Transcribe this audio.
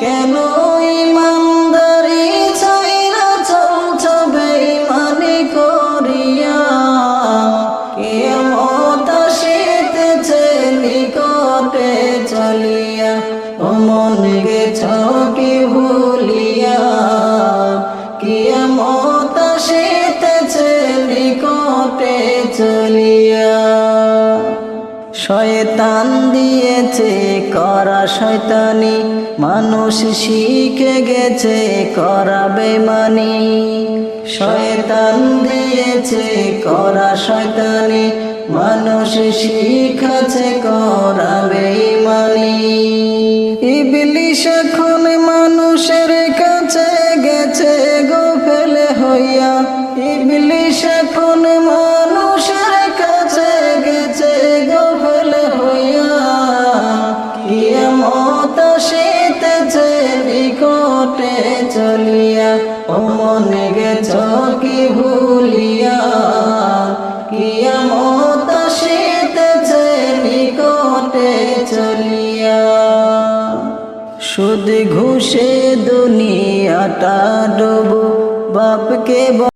কেন ইমানদারি ছাইরা চলছ বেইমানি করিয়া? কেমত আসিতেছে, নিকটে চলিয়া। ও মন গেছ কি ভুলিয়া? কেমত আসিতেছে, নিকটে চলিয়া। শয়তান দিয়েছে, করা শয়তানি। মানুষ শিখে গেছে, করা বেমানি। শয়তান দিয়েছে, করা শয়তানি। মানুষ শিখাছে, করা বেমানি ইবলিশ এখন মানুষের কাছে গেছে গো ফেলে হইয়া। ইবলিশ আসিতেছে নিকটে চলিয়া, ও মনে গেছ কি ভুলিয়া। কিয়ামত আসিতেছে নিকটে চলিয়া। সুদ ঘুষে দুনিয়াটা ডুবো, বাপকে